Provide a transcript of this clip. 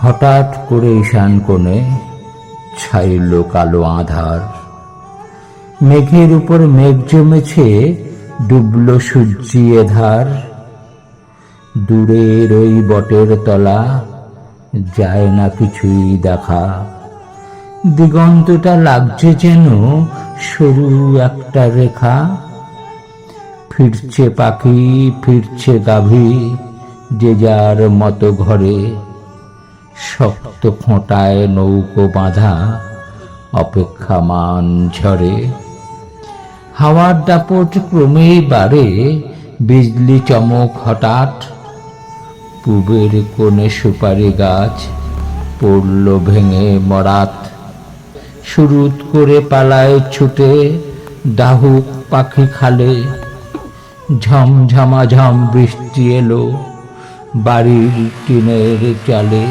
হঠাৎ করে ঈশান কোণে ছাইল কালো আধার। মেঘের উপর মেঘ জমেছে, ডুবল সূর্যিয়ে ধার। দূরের ওই বটের তলা, যায় না কিছুই দেখা। দিগন্তটা লাগছে যেন সরু একটা রেখা। ফিরছে পাখি, ফিরছে গাভী, যে যার মতো ঘরে। শক্ত খোঁটায় নৌকো বাঁধা, অপেক্ষামান ঝরে। হাওয়ার দাপট ক্রমেই বাড়ে, বিজলি চমক হঠাৎ। পূবের কোণে সুপারি গাছ, পড়ল ভেঙে মরাত। সুরুত করে পালায় ছুটে, ডাহুক পাখি খালে। ঝমঝমাঝম বৃষ্টি এলো, বাড়ির টিনের চালে